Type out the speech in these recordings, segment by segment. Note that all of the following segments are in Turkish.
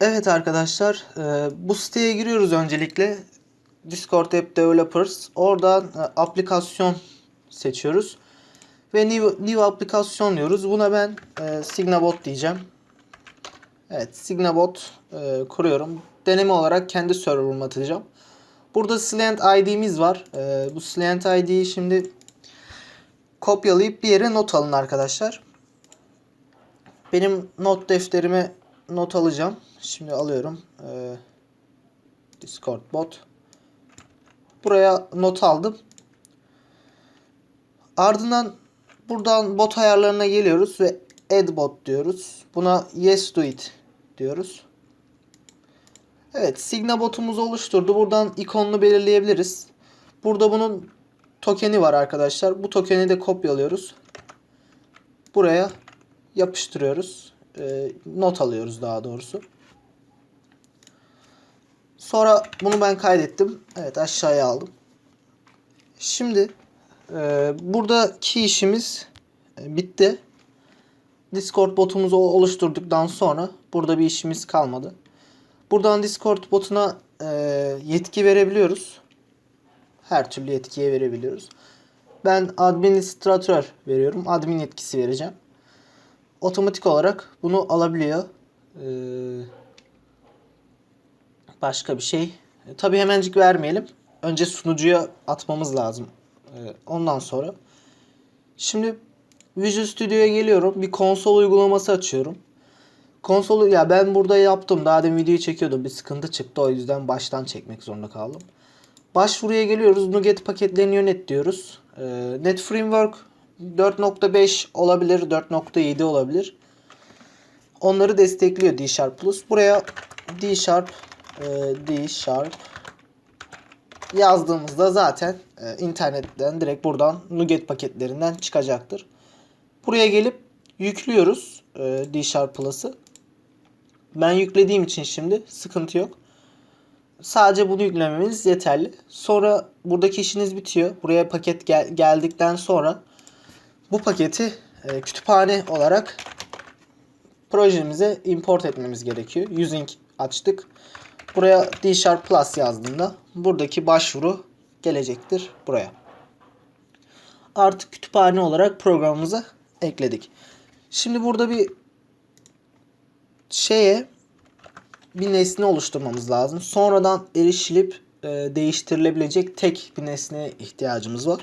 Evet arkadaşlar, e, bu siteye giriyoruz öncelikle. Discord App Developers. Oradan e, aplikasyon seçiyoruz. Ve new, new aplikasyon diyoruz. Buna ben e, Signabot diyeceğim. Evet, Signabot e, kuruyorum. Deneme olarak kendi server'ıma atacağım. Burada Slant ID'miz var. E, bu Slant ID'yi şimdi kopyalayıp bir yere not alın arkadaşlar. Benim not defterime not alacağım. Şimdi alıyorum. Ee, Discord bot. Buraya not aldım. Ardından buradan bot ayarlarına geliyoruz ve add bot diyoruz. Buna yes do it diyoruz. Evet, Signa botumuzu oluşturdu. Buradan ikonunu belirleyebiliriz. Burada bunun tokeni var arkadaşlar. Bu tokeni de kopyalıyoruz. Buraya yapıştırıyoruz. Ee, not alıyoruz daha doğrusu. Sonra bunu ben kaydettim. Evet aşağıya aldım. Şimdi e, buradaki işimiz e, bitti. Discord botumuzu oluşturduktan sonra burada bir işimiz kalmadı. Buradan Discord botuna e, yetki verebiliyoruz. Her türlü yetkiye verebiliyoruz. Ben administratör veriyorum. Admin yetkisi vereceğim. Otomatik olarak bunu alabiliyor. Ee, başka bir şey. E, tabii hemencik vermeyelim. Önce sunucuya atmamız lazım. Ee, ondan sonra. Şimdi Visual Studio'ya geliyorum. Bir konsol uygulaması açıyorum. Konsolu ya ben burada yaptım. Daha demin videoyu çekiyordum. Bir sıkıntı çıktı. O yüzden baştan çekmek zorunda kaldım. Başvuruya geliyoruz. Nuget paketlerini yönet diyoruz. Ee, Net Framework 4.5 olabilir, 4.7 olabilir. Onları destekliyor D Sharp Plus. Buraya D Sharp e, D Sharp yazdığımızda zaten e, internetten direkt buradan Nuget paketlerinden çıkacaktır. Buraya gelip yüklüyoruz e, D Sharp Plus'ı. Ben yüklediğim için şimdi sıkıntı yok. Sadece bunu yüklememiz yeterli. Sonra buradaki işiniz bitiyor. Buraya paket gel- geldikten sonra bu paketi e, kütüphane olarak projemize import etmemiz gerekiyor. Using açtık. Buraya D Sharp Plus yazdığında buradaki başvuru gelecektir buraya. Artık kütüphane olarak programımıza ekledik. Şimdi burada bir şeye bir nesne oluşturmamız lazım. Sonradan erişilip e, değiştirilebilecek tek bir nesneye ihtiyacımız var.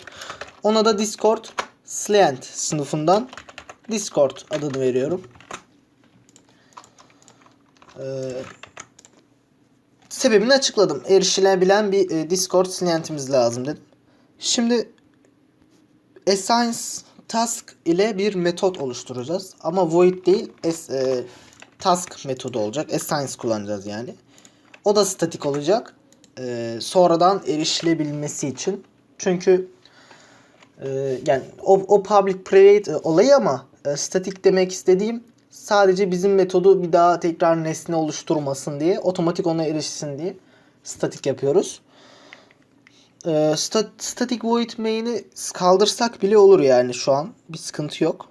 Ona da Discord Slant sınıfından Discord adını veriyorum. Ee, sebebini açıkladım. Erişilebilen bir e, Discord Slant'imiz lazım dedim. Şimdi assigns task ile bir metot oluşturacağız. Ama void değil, es, e, task metodu olacak. Assigns kullanacağız yani. O da statik olacak. E, sonradan erişilebilmesi için. Çünkü ee, yani o, o public private e, olayı ama e, statik demek istediğim sadece bizim metodu bir daha tekrar nesne oluşturmasın diye otomatik ona erişsin diye statik yapıyoruz. Ee, sta, static void main'i kaldırsak bile olur yani şu an bir sıkıntı yok.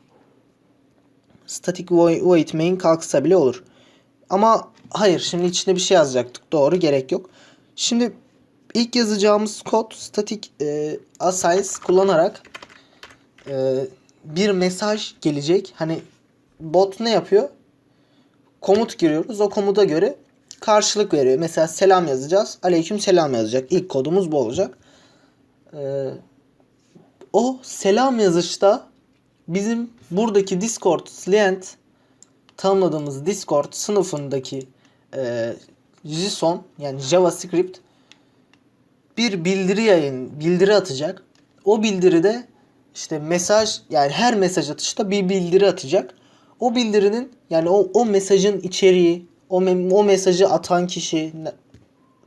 Static void, main kalksa bile olur. Ama hayır şimdi içinde bir şey yazacaktık doğru gerek yok. Şimdi İlk yazacağımız kod static e, assigns kullanarak e, bir mesaj gelecek. Hani bot ne yapıyor? Komut giriyoruz. O komuta göre karşılık veriyor. Mesela selam yazacağız. Aleyküm selam yazacak. İlk kodumuz bu olacak. E, o selam yazışta bizim buradaki Discord Client tanımladığımız Discord sınıfındaki e, JSON yani JavaScript bir bildiri yayın, bildiri atacak. O bildiride işte mesaj yani her mesaj atışta bir bildiri atacak. O bildirinin yani o, o mesajın içeriği, o, o mesajı atan kişi,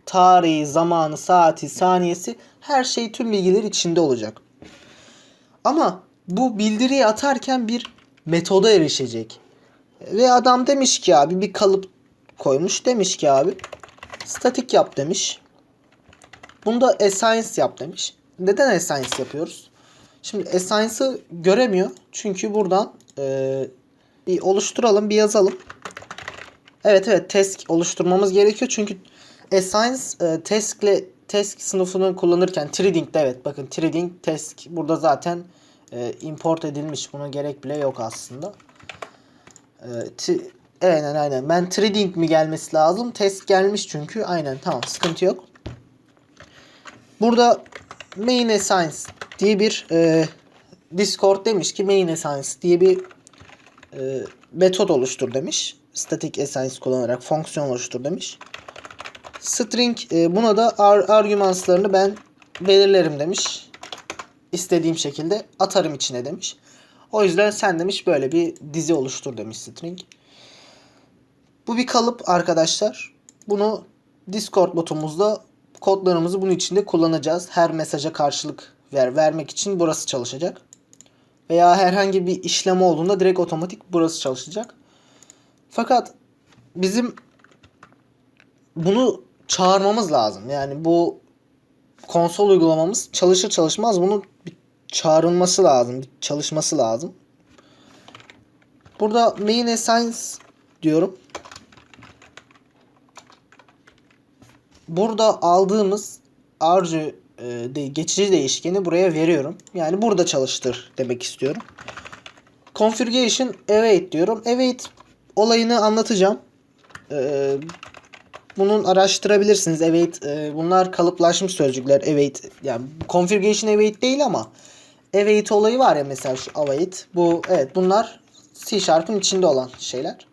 tarihi, zamanı, saati, saniyesi her şey tüm bilgiler içinde olacak. Ama bu bildiriyi atarken bir metoda erişecek. Ve adam demiş ki abi bir kalıp koymuş demiş ki abi statik yap demiş. Bunda assigns yap demiş. Neden assigns yapıyoruz? Şimdi assigns'ı göremiyor. Çünkü buradan e, bir oluşturalım, bir yazalım. Evet evet task oluşturmamız gerekiyor çünkü Assigns e, task'le task sınıfını kullanırken trading'de evet bakın trading task burada zaten e, import edilmiş. Buna gerek bile yok aslında. E, ti- aynen aynen. Ben trading mi gelmesi lazım? Task gelmiş çünkü. Aynen tamam sıkıntı yok. Burada main assigns diye bir e, Discord demiş ki main assigns diye bir e, metot oluştur demiş. Static assigns kullanarak fonksiyon oluştur demiş. String e, buna da ar- argümanslarını ben belirlerim demiş. İstediğim şekilde atarım içine demiş. O yüzden sen demiş böyle bir dizi oluştur demiş string. Bu bir kalıp arkadaşlar. Bunu Discord botumuzda kodlarımızı bunun içinde kullanacağız. Her mesaja karşılık ver vermek için burası çalışacak. Veya herhangi bir işlem olduğunda direkt otomatik burası çalışacak. Fakat bizim bunu çağırmamız lazım. Yani bu konsol uygulamamız çalışır çalışmaz bunun bir çağrılması lazım. Bir çalışması lazım. Burada main assigns diyorum. Burada aldığımız arcu e, de, geçici değişkeni buraya veriyorum. Yani burada çalıştır demek istiyorum. Configuration await diyorum. Await olayını anlatacağım. Ee, bunun araştırabilirsiniz. Await e, bunlar kalıplaşmış sözcükler. Await yani configuration await değil ama await olayı var ya mesela şu await. Bu evet bunlar C Sharp'ın içinde olan şeyler.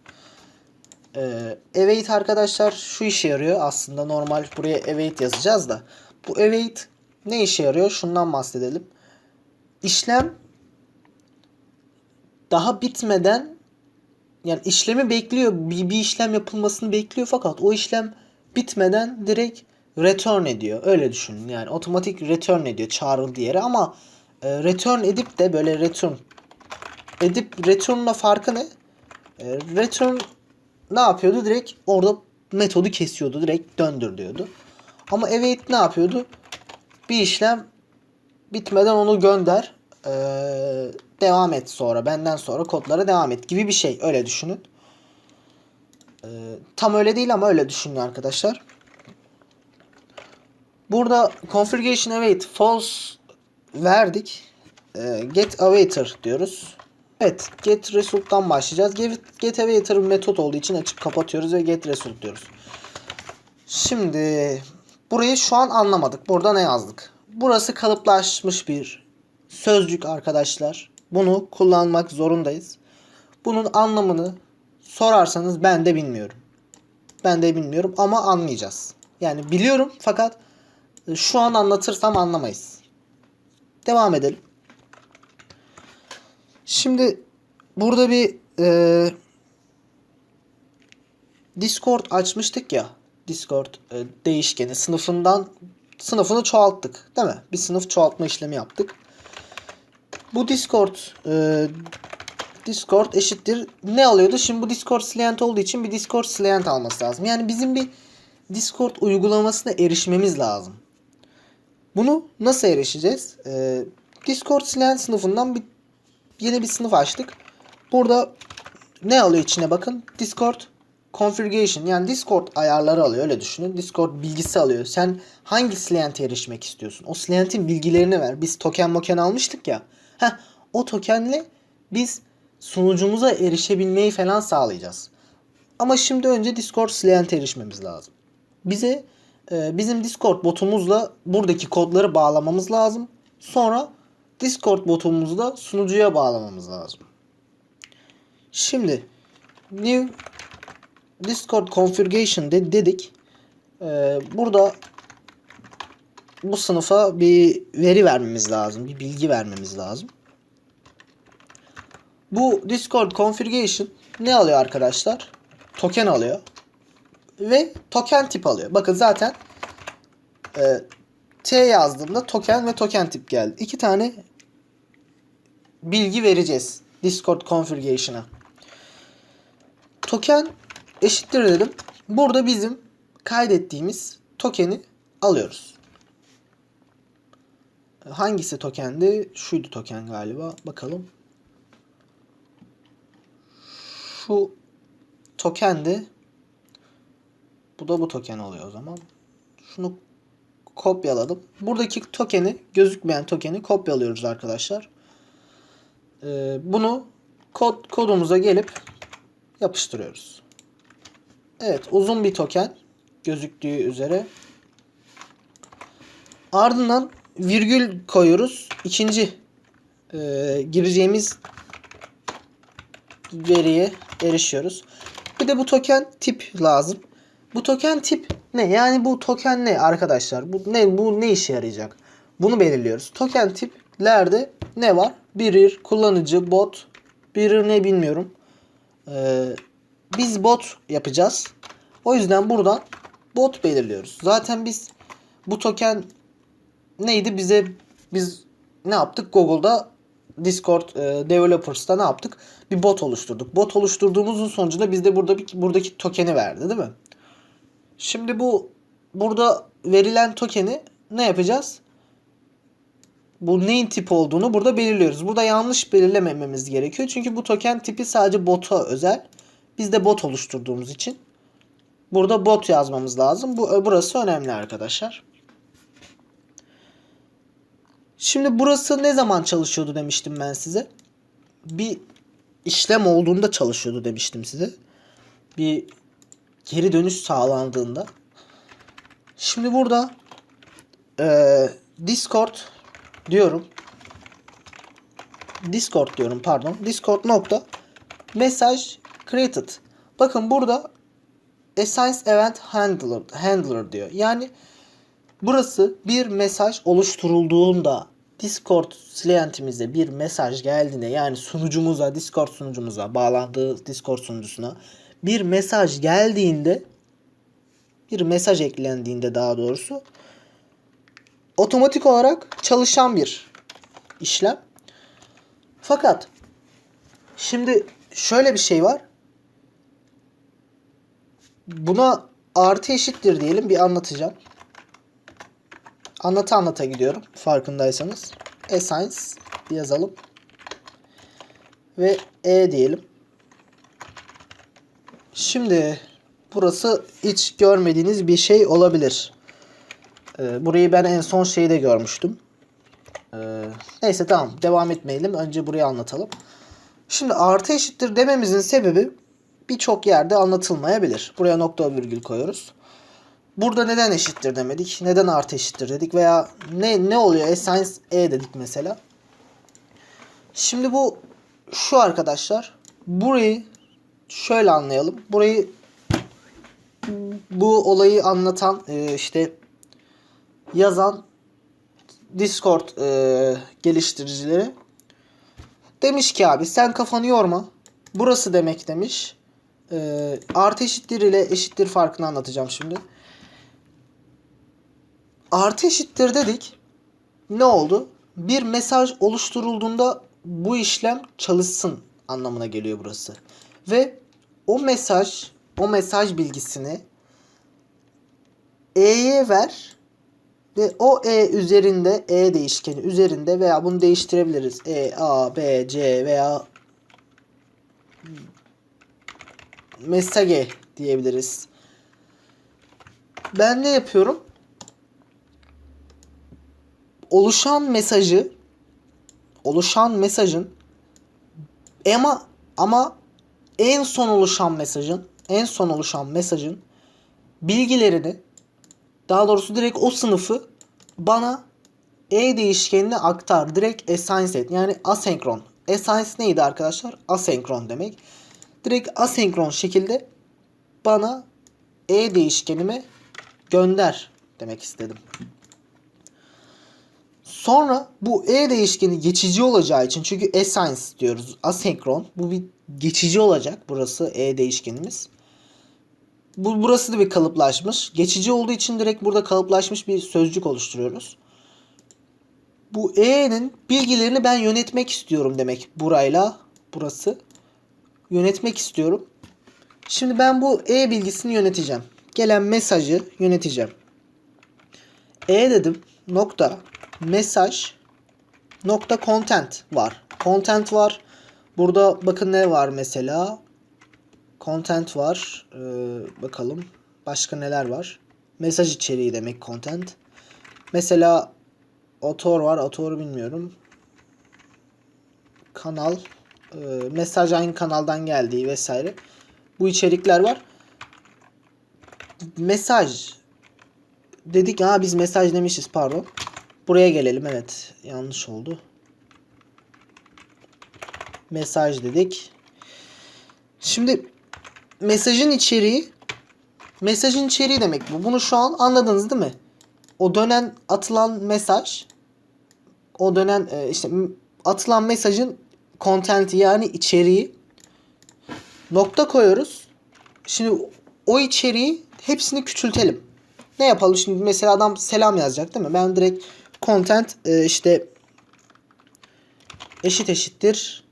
Ee, await arkadaşlar şu işe yarıyor. Aslında normal buraya await yazacağız da. Bu await ne işe yarıyor? Şundan bahsedelim. İşlem daha bitmeden yani işlemi bekliyor. Bir, bir işlem yapılmasını bekliyor fakat o işlem bitmeden direkt return ediyor. Öyle düşünün. Yani otomatik return ediyor çağrıldığı yere ama e, return edip de böyle return edip return'la farkı ne? E, return ne yapıyordu? Direkt orada metodu kesiyordu. Direkt döndür diyordu. Ama await ne yapıyordu? Bir işlem bitmeden onu gönder. Ee, devam et sonra. Benden sonra kodlara devam et gibi bir şey. Öyle düşünün. Ee, tam öyle değil ama öyle düşünün arkadaşlar. Burada configuration await false verdik. Ee, get awaiter diyoruz. Evet get result'tan başlayacağız. Get, get bir metot olduğu için açıp kapatıyoruz ve get result diyoruz. Şimdi burayı şu an anlamadık. Burada ne yazdık? Burası kalıplaşmış bir sözcük arkadaşlar. Bunu kullanmak zorundayız. Bunun anlamını sorarsanız ben de bilmiyorum. Ben de bilmiyorum ama anlayacağız. Yani biliyorum fakat şu an anlatırsam anlamayız. Devam edelim. Şimdi burada bir e, Discord açmıştık ya. Discord e, değişkeni sınıfından sınıfını çoğalttık, değil mi? Bir sınıf çoğaltma işlemi yaptık. Bu Discord e, Discord eşittir ne alıyordu? Şimdi bu Discord client olduğu için bir Discord client alması lazım. Yani bizim bir Discord uygulamasına erişmemiz lazım. Bunu nasıl erişeceğiz? E, Discord client sınıfından bir yeni bir sınıf açtık. Burada ne alıyor içine bakın. Discord configuration yani Discord ayarları alıyor öyle düşünün. Discord bilgisi alıyor. Sen hangi client'e erişmek istiyorsun? O client'in bilgilerini ver. Biz token moken almıştık ya. Heh, o tokenle biz sunucumuza erişebilmeyi falan sağlayacağız. Ama şimdi önce Discord client'e erişmemiz lazım. Bize e, bizim Discord botumuzla buradaki kodları bağlamamız lazım. Sonra Discord botumuzla sunucuya bağlamamız lazım. Şimdi new Discord configuration de dedik. Ee, burada bu sınıfa bir veri vermemiz lazım. Bir bilgi vermemiz lazım. Bu Discord configuration ne alıyor arkadaşlar? Token alıyor. Ve token tip alıyor. Bakın zaten e, T yazdığımda token ve token tip geldi. İki tane bilgi vereceğiz Discord configuration'a. Token eşittir dedim. Burada bizim kaydettiğimiz tokeni alıyoruz. Hangisi tokendi? Şuydu token galiba. Bakalım. Şu tokendi. Bu da bu token oluyor o zaman. Şunu kopyaladım. Buradaki tokeni, gözükmeyen tokeni kopyalıyoruz arkadaşlar. Ee, bunu kod kodumuza gelip yapıştırıyoruz. Evet, uzun bir token gözüktüğü üzere. Ardından virgül koyuyoruz. İkinci e, gireceğimiz veriye erişiyoruz. Bir de bu token tip lazım. Bu token tip ne? Yani bu token ne arkadaşlar? Bu ne bu ne işe yarayacak? Bunu belirliyoruz. Token tiplerde ne var? Birir, kullanıcı, bot. Birir ne bilmiyorum. Ee, biz bot yapacağız. O yüzden buradan bot belirliyoruz. Zaten biz bu token neydi bize biz ne yaptık Google'da Discord e, Developers'ta ne yaptık? Bir bot oluşturduk. Bot oluşturduğumuzun sonucunda bizde burada buradaki tokeni verdi değil mi? Şimdi bu burada verilen tokeni ne yapacağız? Bu neyin tip olduğunu burada belirliyoruz. Burada yanlış belirlemememiz gerekiyor. Çünkü bu token tipi sadece bota özel. Biz de bot oluşturduğumuz için burada bot yazmamız lazım. Bu burası önemli arkadaşlar. Şimdi burası ne zaman çalışıyordu demiştim ben size. Bir işlem olduğunda çalışıyordu demiştim size. Bir geri dönüş sağlandığında. Şimdi burada eee, Discord diyorum. Discord diyorum pardon. Discord nokta mesaj created. Bakın burada Assigns Event Handler, Handler diyor. Yani burası bir mesaj oluşturulduğunda Discord client'imize bir mesaj geldiğinde yani sunucumuza Discord sunucumuza bağlandığı Discord sunucusuna bir mesaj geldiğinde bir mesaj eklendiğinde daha doğrusu otomatik olarak çalışan bir işlem. Fakat şimdi şöyle bir şey var. Buna artı eşittir diyelim bir anlatacağım. Anlata anlata gidiyorum farkındaysanız. Assigns yazalım. Ve E diyelim. Şimdi burası hiç görmediğiniz bir şey olabilir. Ee, burayı ben en son şeyde görmüştüm. Ee, neyse tamam devam etmeyelim. Önce burayı anlatalım. Şimdi artı eşittir dememizin sebebi birçok yerde anlatılmayabilir. Buraya nokta virgül koyuyoruz. Burada neden eşittir demedik? Neden artı eşittir dedik? Veya ne ne oluyor? Assigns E dedik mesela. Şimdi bu şu arkadaşlar. Burayı şöyle anlayalım. Burayı bu olayı anlatan e, işte yazan Discord e, geliştiricileri demiş ki abi sen kafanı yorma. Burası demek demiş. E, artı eşittir ile eşittir farkını anlatacağım şimdi. Artı eşittir dedik. Ne oldu? Bir mesaj oluşturulduğunda bu işlem çalışsın anlamına geliyor burası. Ve o mesaj, o mesaj bilgisini E'ye ver ve o E üzerinde E değişkeni üzerinde veya bunu değiştirebiliriz. E, A, B, C veya mesage diyebiliriz. Ben ne yapıyorum? Oluşan mesajı oluşan mesajın ama ama en son oluşan mesajın en son oluşan mesajın bilgilerini daha doğrusu direkt o sınıfı bana E değişkenine aktar. Direkt assign et. Yani asenkron. Assign neydi arkadaşlar? Asenkron demek. Direkt asenkron şekilde bana E değişkenime gönder demek istedim. Sonra bu E değişkeni geçici olacağı için çünkü assigns diyoruz asenkron. Bu bir geçici olacak burası E değişkenimiz. Bu burası da bir kalıplaşmış. Geçici olduğu için direkt burada kalıplaşmış bir sözcük oluşturuyoruz. Bu E'nin bilgilerini ben yönetmek istiyorum demek burayla burası. Yönetmek istiyorum. Şimdi ben bu E bilgisini yöneteceğim. Gelen mesajı yöneteceğim. E dedim nokta mesaj nokta content var. Content var. Burada bakın ne var mesela. Content var. Ee, bakalım. Başka neler var? Mesaj içeriği demek content. Mesela otor var. Otoru bilmiyorum. Kanal. e, mesaj aynı kanaldan geldiği vesaire. Bu içerikler var. Mesaj. Dedik ha biz mesaj demişiz pardon. Buraya gelelim evet. Yanlış oldu. Mesaj dedik. Şimdi mesajın içeriği mesajın içeriği demek bu. Bunu şu an anladınız değil mi? O dönen atılan mesaj o dönen e, işte atılan mesajın content'i yani içeriği nokta koyuyoruz. Şimdi o içeriği hepsini küçültelim. Ne yapalım şimdi mesela adam selam yazacak değil mi? Ben direkt content e, işte eşit eşittir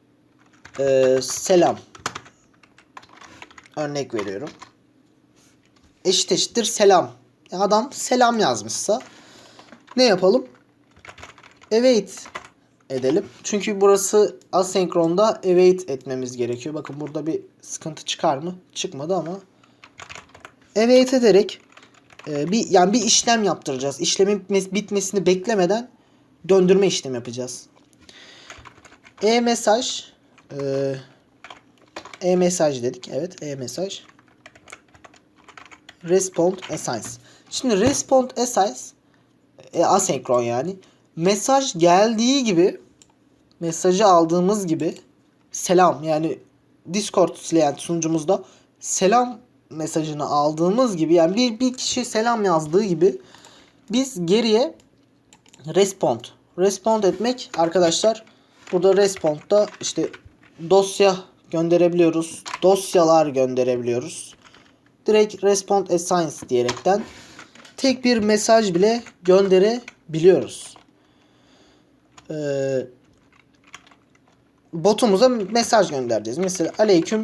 e, selam örnek veriyorum. Eşit eşittir selam. Ya Adam selam yazmışsa ne yapalım? Await edelim. Çünkü burası asenkronda await etmemiz gerekiyor. Bakın burada bir sıkıntı çıkar mı? Çıkmadı ama await ederek e, bir yani bir işlem yaptıracağız. İşlemin bitmesi- bitmesini beklemeden döndürme işlemi yapacağız. E, e-mesaj dedik. Evet, e-mesaj. Respond assigns. Şimdi respond assigns e, asenkron yani. Mesaj geldiği gibi mesajı aldığımız gibi selam yani Discord client sunucumuzda selam mesajını aldığımız gibi yani bir, bir kişi selam yazdığı gibi biz geriye respond. Respond etmek arkadaşlar burada respond'da işte dosya gönderebiliyoruz. Dosyalar gönderebiliyoruz. Direkt respond assigns diyerekten tek bir mesaj bile gönderebiliyoruz. Ee, botumuza mesaj göndereceğiz. Mesela aleyküm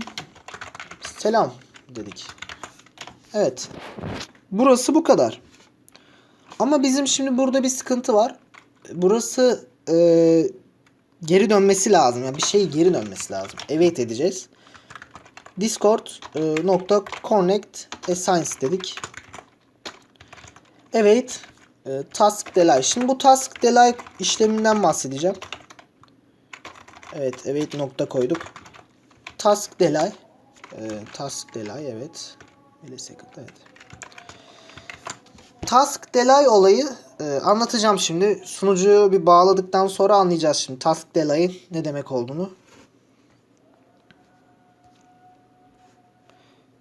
selam dedik. Evet. Burası bu kadar. Ama bizim şimdi burada bir sıkıntı var. Burası e, geri dönmesi lazım. Yani bir şey geri dönmesi lazım. Evet edeceğiz. Discord e, nokta connect assigns dedik. Evet. E, task delay. Şimdi bu task delay işleminden bahsedeceğim. Evet. Evet nokta koyduk. Task delay. E, task delay evet. Millisecond evet. Task delay olayı e, anlatacağım şimdi. Sunucuyu bir bağladıktan sonra anlayacağız şimdi task delay'in ne demek olduğunu.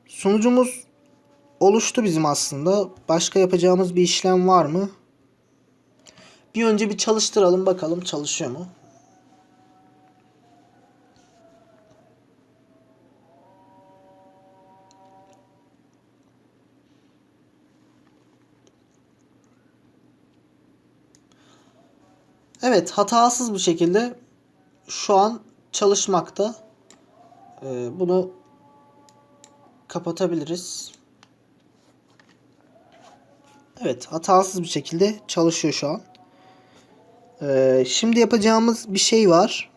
Sunucumuz oluştu bizim aslında. Başka yapacağımız bir işlem var mı? Bir önce bir çalıştıralım bakalım çalışıyor mu? Evet hatasız bir şekilde şu an çalışmakta. Ee, bunu kapatabiliriz. Evet hatasız bir şekilde çalışıyor şu an. Ee, şimdi yapacağımız bir şey var.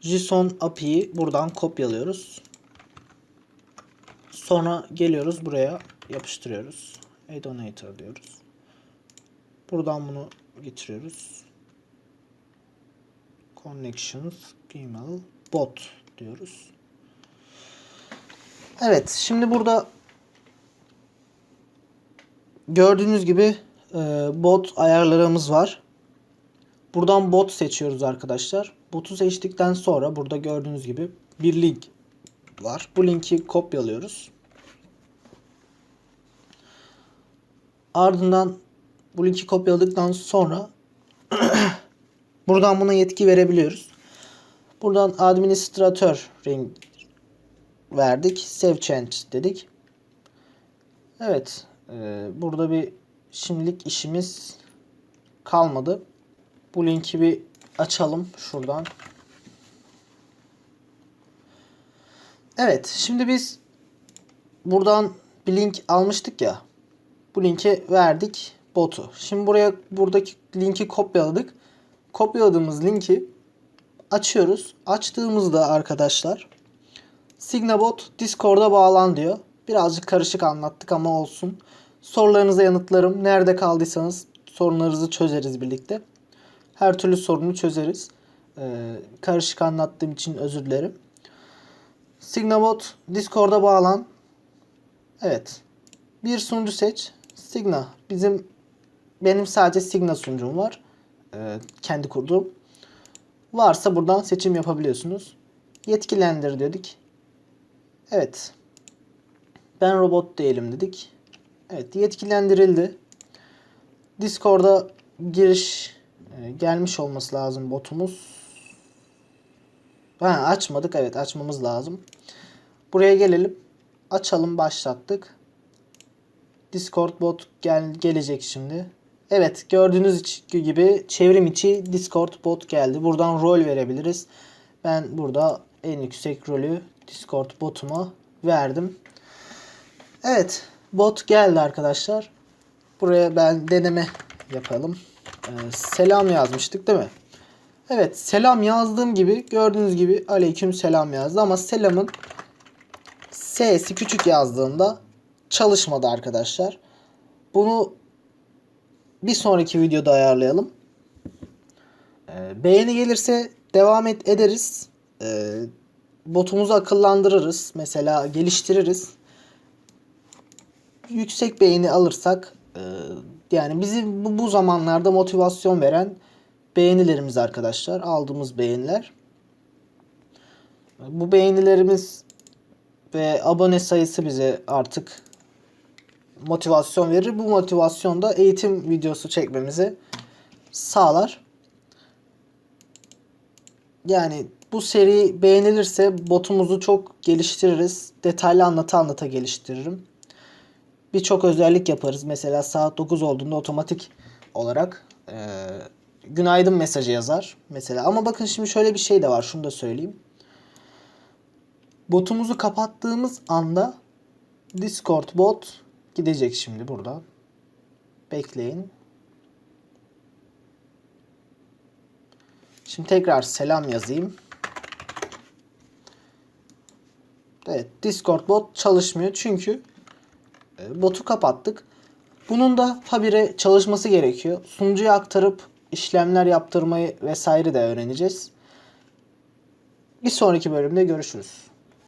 JSON API'yi buradan kopyalıyoruz. Sonra geliyoruz buraya yapıştırıyoruz. Adonator diyoruz. Buradan bunu getiriyoruz. Connections, Gmail, bot diyoruz. Evet, şimdi burada gördüğünüz gibi e, bot ayarlarımız var. Buradan bot seçiyoruz arkadaşlar. Botu seçtikten sonra burada gördüğünüz gibi bir link var. Bu linki kopyalıyoruz. Ardından bu linki kopyaladıktan sonra buradan buna yetki verebiliyoruz. Buradan administratör ring verdik. Save change dedik. Evet. e, burada bir şimdilik işimiz kalmadı. Bu linki bir açalım şuradan. Evet. Şimdi biz buradan bir link almıştık ya. Bu linki verdik botu. Şimdi buraya buradaki linki kopyaladık. Kopyaladığımız linki açıyoruz. Açtığımızda arkadaşlar Signabot Discord'a bağlan diyor. Birazcık karışık anlattık ama olsun. Sorularınıza yanıtlarım. Nerede kaldıysanız sorunlarınızı çözeriz birlikte. Her türlü sorunu çözeriz. Ee, karışık anlattığım için özür dilerim. Signabot Discord'a bağlan. Evet. Bir sunucu seç. Signa. Bizim benim sadece Signa sunucum var. Ee, kendi kurduğum. Varsa buradan seçim yapabiliyorsunuz. Yetkilendir dedik. Evet. Ben robot değilim dedik. Evet yetkilendirildi. Discord'a giriş e, gelmiş olması lazım botumuz. Ha, açmadık evet açmamız lazım. Buraya gelelim. Açalım başlattık. Discord bot gel gelecek şimdi. Evet gördüğünüz gibi çevrim içi Discord bot geldi. Buradan rol verebiliriz. Ben burada en yüksek rolü Discord botuma verdim. Evet bot geldi arkadaşlar. Buraya ben deneme yapalım. Ee, selam yazmıştık değil mi? Evet selam yazdığım gibi gördüğünüz gibi aleyküm selam yazdı ama selamın S'si küçük yazdığında çalışmadı arkadaşlar. Bunu bir sonraki videoda ayarlayalım. Ee, beğeni gelirse devam et ederiz. Ee, botumuzu akıllandırırız. Mesela geliştiririz. Yüksek beğeni alırsak e, yani bizi bu zamanlarda motivasyon veren beğenilerimiz arkadaşlar. Aldığımız beğeniler. Bu beğenilerimiz ve abone sayısı bize artık motivasyon verir. Bu motivasyon da eğitim videosu çekmemizi sağlar. Yani bu seri beğenilirse botumuzu çok geliştiririz. Detaylı anlata anlata geliştiririm. Birçok özellik yaparız. Mesela saat 9 olduğunda otomatik olarak eee, günaydın mesajı yazar. Mesela ama bakın şimdi şöyle bir şey de var. Şunu da söyleyeyim. Botumuzu kapattığımız anda Discord bot gidecek şimdi burada. Bekleyin. Şimdi tekrar selam yazayım. Evet, Discord bot çalışmıyor çünkü e, botu kapattık. Bunun da habire çalışması gerekiyor. Sunucuya aktarıp işlemler yaptırmayı vesaire de öğreneceğiz. Bir sonraki bölümde görüşürüz.